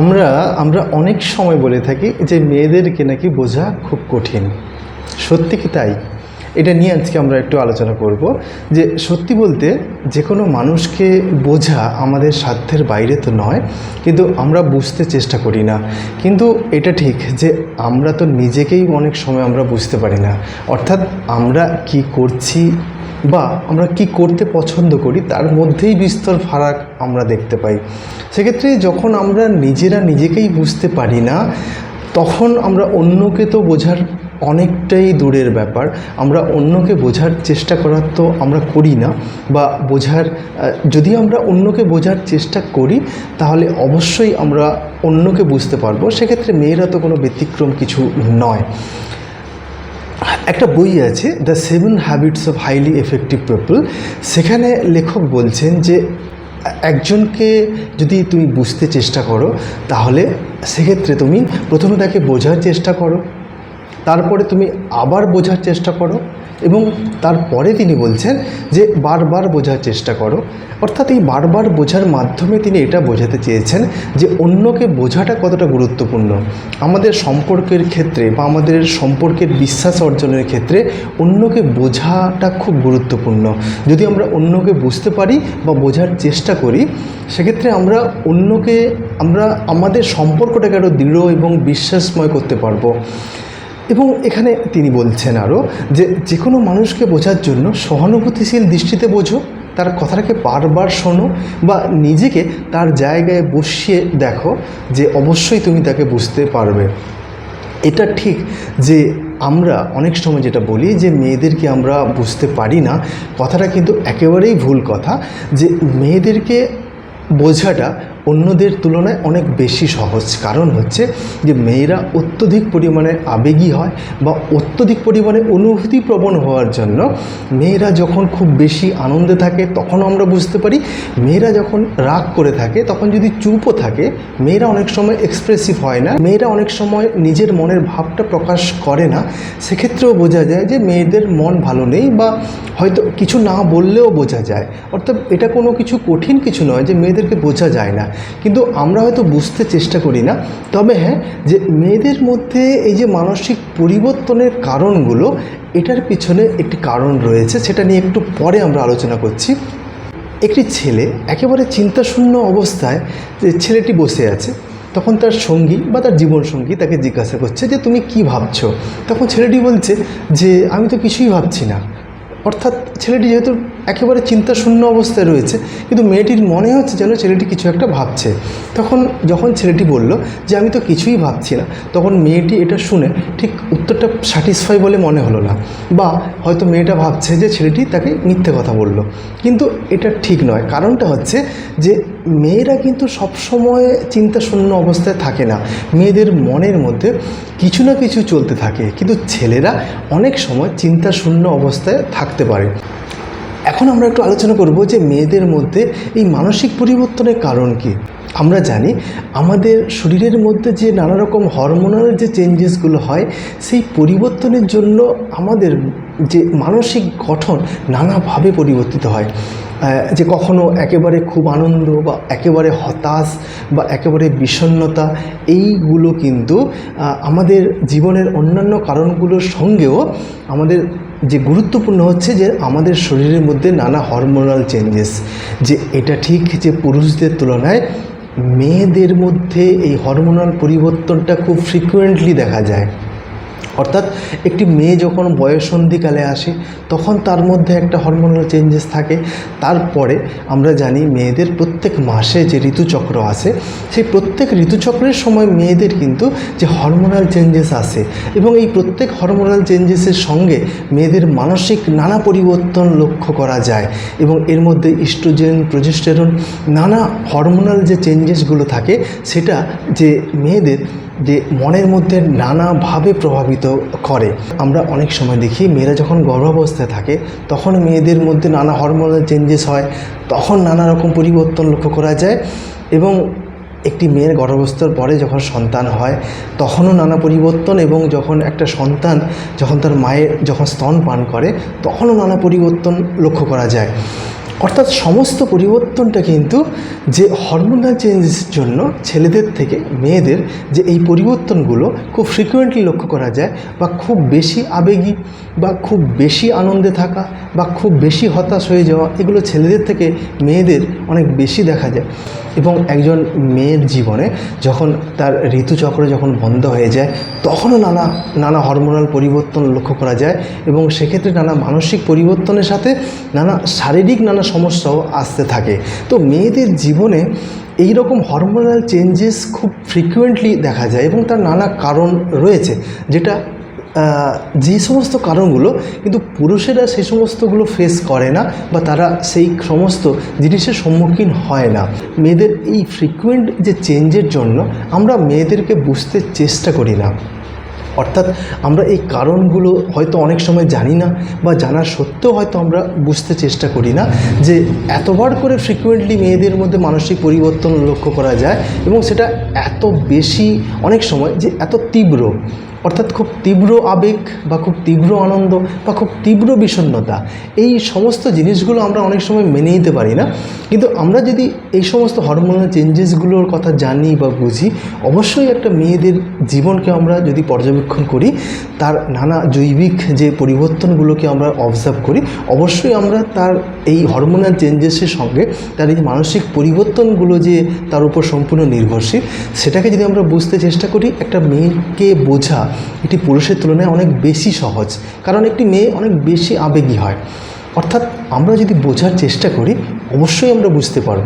আমরা আমরা অনেক সময় বলে থাকি যে মেয়েদেরকে নাকি বোঝা খুব কঠিন। সত্যি কি তাই? এটা নিয়ে আজকে আমরা একটু আলোচনা করব যে সত্যি বলতে যে কোনো মানুষকে বোঝা আমাদের সাধ্যের বাইরে তো নয়, কিন্তু আমরা বুঝতে চেষ্টা করি না। কিন্তু এটা ঠিক যে আমরা তো নিজেকেই অনেক সময় আমরা বুঝতে পারি না। অর্থাৎ আমরা কি করছি বা আমরা কি করতে পছন্দ করি, তার মধ্যেই বিস্তর ফারাক আমরা দেখতে পাই। সেক্ষেত্রে যখন আমরা নিজেরা নিজেকেই বুঝতে পারি না, তখন আমরা অন্যকে তো বোঝার অনেকটাই দূরের ব্যাপার। আমরা অন্যকে বোঝার চেষ্টা করার তো আমরা করি না বা বোঝার যদি আমরা অন্যকে বোঝার চেষ্টা করি, তাহলে অবশ্যই আমরা অন্যকে বুঝতে পারব। সেক্ষেত্রে মেয়েরা তো কোনো ব্যতিক্রম কিছু নয়। একটা বই আছে the seven habits of highly effective people সেখানে লেখক বলছেন যে, একজনকে যদি তুমি বুঝতে চেষ্টা করো, তাহলে সেক্ষেত্রে তুমি প্রথমে তাকে বোঝার চেষ্টা করো। তারপরে তুমি আবার বোঝার চেষ্টা করো। এবং তারপরে তিনি বলছেন যে বারবার বোঝার চেষ্টা করো। অর্থাৎ এই বারবার বোঝার মাধ্যমে তিনি এটা বোঝাতে চেয়েছেন যে অন্যকে বোঝাটা কতটা গুরুত্বপূর্ণ। আমাদের সম্পর্কের ক্ষেত্রে বা আমাদের সম্পর্কের বিশ্বাস অর্জনের ক্ষেত্রে অন্যকে বোঝাটা খুব গুরুত্বপূর্ণ। যদি আমরা অন্যকে বুঝতে পারি বা বোঝার চেষ্টা করি, সেক্ষেত্রে আমরা অন্যকে, আমরা আমাদের সম্পর্কটাকে আরও দৃঢ় এবং বিশ্বাসময় করতে পারব। এবং এখানে তিনি বলছেন আরও যে যে কোনো মানুষকে বোঝার জন্য সহানুভূতিশীল দৃষ্টিতে বোঝো, তার কথাটাকে বারবার শোনো বা নিজেকে তার জায়গায় বসিয়ে দেখো যে অবশ্যই তুমি তাকে বুঝতে পারবে। এটা ঠিক যে আমরা অনেক সময় যেটা বলি যে মেয়েদেরকে আমরা বুঝতে পারি না, কথাটা কিন্তু একেবারেই ভুল কথা যে মেয়েদেরকে বোঝাটা অন্যদের তুলনায় অনেক বেশি সহজ। কারণ হচ্ছে যে মেয়েরা অত্যধিক পরিমাণে আবেগী হয় বা অত্যধিক পরিমাণে অনুভূতি প্রবণ হওয়ার জন্য মেয়েরা যখন খুব বেশি আনন্দে থাকে তখন আমরা বুঝতে পারি, মেয়েরা যখন রাগ করে থাকে তখন যদি চুপও থাকে, মেয়েরা অনেক সময় এক্সপ্রেসিভ হয় না। মেয়েরা অনেক সময় নিজের মনের ভাবটা প্রকাশ করে না। সেক্ষেত্রেও বোঝা যায় যে মেয়েদের মন ভালো নেই বা হয়তো কিছু না বললেও বোঝা যায়। অর্থাৎ এটা কোনো কিছু কঠিন কিছু নয় যে মেয়েদেরকে বোঝা যায় না। কিন্তু আমরা হয়তো বুঝতে চেষ্টা করি না। তবে হ্যাঁ যে মেয়েদের মধ্যে এই যে মানসিক পরিবর্তনের কারণগুলো, এটার পিছনে একটি কারণ রয়েছে, সেটা নিয়ে একটু পরে আমরা আলোচনা করছি। একটি ছেলে একেবারে চিন্তাশূন্য অবস্থায় যে ছেলেটি বসে আছে, তখন তার সঙ্গী বা তার জীবনসঙ্গী তাকে জিজ্ঞাসা করছে যে, তুমি কি ভাবছ? তখন ছেলেটি বলছে যে, আমি তো কিছুই ভাবছি না। অর্থাৎ ছেলেটি যেহেতু একেবারে চিন্তাশূন্য অবস্থায় রয়েছে। কিন্তু মেয়েটির মনে হচ্ছে যেন ছেলেটি কিছু একটা ভাবছে। তখন যখন ছেলেটি বলল যে, আমি তো কিছুই ভাবছি না। তখন মেয়েটি এটা শুনে ঠিক উত্তরটা স্যাটিসফাই বলে মনে হলো না। বা হয়তো মেয়েটা ভাবছে যে, ছেলেটি তাকে মিথ্যে কথা বলল। কিন্তু এটা ঠিক নয়। কারণটা হচ্ছে যে, মেয়েরা কিন্তু সবসময় চিন্তাশূন্য অবস্থায় থাকে না। মেয়েদের মনের মধ্যে কিছু না কিছু চলতে থাকে। কিন্তু ছেলেরা অনেক সময় চিন্তাশূন্য অবস্থায় থাকতে পারে। এখন আমরা একটু আলোচনা করব যে মেয়েদের মধ্যে এই মানসিক পরিবর্তনের কারণ কি। আমরা জানি আমাদের শরীরের মধ্যে যে নানা রকম হরমোনাল যে চেঞ্জেসগুলো হয়, সেই পরিবর্তনের জন্য আমাদের যে মানসিক গঠন নানাভাবে পরিবর্তিত হয়। যে কখনো একেবারে খুব আনন্দ বা একেবারে হতাশ বা একেবারে বিষণ্ণতা, এইগুলো কিন্তু আমাদের জীবনের অন্যান্য কারণগুলোর সঙ্গেও আমাদের যে গুরুত্বপূর্ণ হচ্ছে যে আমাদের শরীরের মধ্যে নানা হরমোনাল চেঞ্জেস যে এটা ঠিক যে পুরুষদের তুলনায় মেয়েদের মধ্যে এই হরমোনাল পরিবর্তনটা খুব ফ্রিকুয়েন্টলি দেখা যায়। অর্থাৎ একটি মেয়ে যখন বয়সন্ধিকালে আসে, তখন তার মধ্যে একটা হরমোনাল চেঞ্জেস থাকে। তারপরে আমরা জানি মেয়েদের প্রত্যেক মাসে যে ঋতুচক্র আসে সেই প্রত্যেক ঋতুচক্রের সময় মেয়েদের কিন্তু যে হরমোনাল চেঞ্জেস আসে এবং এই প্রত্যেক হরমোনাল চেঞ্জেসের সঙ্গে মেয়েদের মানসিক নানা পরিবর্তন লক্ষ্য করা যায় এবং এর মধ্যে ইস্ট্রোজেন প্রজেস্টেরন নানা হরমোনাল যে চেঞ্জেসগুলো থাকে, সেটা যে মেয়েদের যে মনের মধ্যে নানাভাবে প্রভাবিত করে। আমরা অনেক সময় দেখি মেয়েরা যখন গর্ভাবস্থায় থাকে, তখন মেয়েদের মধ্যে নানা হরমোনাল চেঞ্জেস হয়, তখন নানা রকম পরিবর্তন লক্ষ্য করা যায় এবং একটি মেয়ের গর্ভাবস্থার পরে যখন সন্তান হয়, তখনও নানা পরিবর্তন এবং যখন একটা সন্তান যখন তার মায়ের যখন স্তন পান করে, তখনও নানা পরিবর্তন লক্ষ্য করা যায়। অর্থাৎ সমস্ত পরিবর্তনটা কিন্তু যে হরমোনাল চেঞ্জের জন্য ছেলেদের থেকে মেয়েদের যে এই পরিবর্তনগুলো খুব ফ্রিকুয়েন্টলি লক্ষ্য করা যায় বা খুব বেশি আবেগী বা খুব বেশি আনন্দে থাকা বা খুব বেশি হতাশ হয়ে যাওয়া, এগুলো ছেলেদের থেকে মেয়েদের অনেক বেশি দেখা যায়। এবং একজন মেয়ের জীবনে যখন তার ঋতুচক্র যখন বন্ধ হয়ে যায়, তখনও নানা নানা হরমোনাল পরিবর্তন লক্ষ্য করা যায় এবং সেক্ষেত্রে নানা মানসিক পরিবর্তনের সাথে নানা শারীরিক নানা সমস্যাও আসতে থাকে। তো মেয়েদের জীবনে এই রকম হরমোনাল চেঞ্জেস খুব ফ্রিকুয়েন্টলি দেখা যায় এবং তার নানা কারণ রয়েছে, যেটা যে সমস্ত কারণগুলো কিন্তু পুরুষেরা সেই সমস্তগুলো ফেস করে না বা তারা সেই সমস্ত জিনিসের সম্মুখীন হয় না। মেয়েদের এই ফ্রিকুয়েন্ট যে চেঞ্জের জন্য আমরা মেয়েদেরকে বুঝতে চেষ্টা করি না। অর্থাৎ আমরা এই কারণগুলো হয়তো অনেক সময় জানি না বা জানা সত্ত্বেও হয়তো আমরা বুঝতে চেষ্টা করি না যে এতবার করে ফ্রিকুয়েন্টলি মেয়েদের মধ্যে মানসিক পরিবর্তন লক্ষ্য করা যায় এবং সেটা এত বেশি অনেক সময় যে এত তীব্র। অর্থাৎ খুব তীব্র আবেগ বা খুব তীব্র আনন্দ বা খুব তীব্র বিষণ্ণতা, এই সমস্ত জিনিসগুলো আমরা অনেক সময় মেনে নিতে পারি না। কিন্তু আমরা যদি এই সমস্ত হরমোনাল চেঞ্জেসগুলোর কথা জানি বা বুঝি, অবশ্যই একটা মেয়েদের জীবনকে আমরা যদি পর্যবেক্ষণ করি, তার নানা জৈবিক যে পরিবর্তনগুলোকে আমরা অবজার্ভ করি, অবশ্যই আমরা তার এই হরমোনাল চেঞ্জেসের সঙ্গে তার এই মানসিক পরিবর্তনগুলো যে তার উপর সম্পূর্ণ নির্ভরশীল, সেটাকে যদি আমরা বুঝতে চেষ্টা করি, একটা মেয়েকে বোঝা এটি পুরুষের তুলনায় অনেক বেশি সহজ, কারণ একটি মেয়ে অনেক বেশি আবেগী হয়। অর্থাৎ আমরা যদি বোঝার চেষ্টা করি, অবশ্যই আমরা বুঝতে পারব।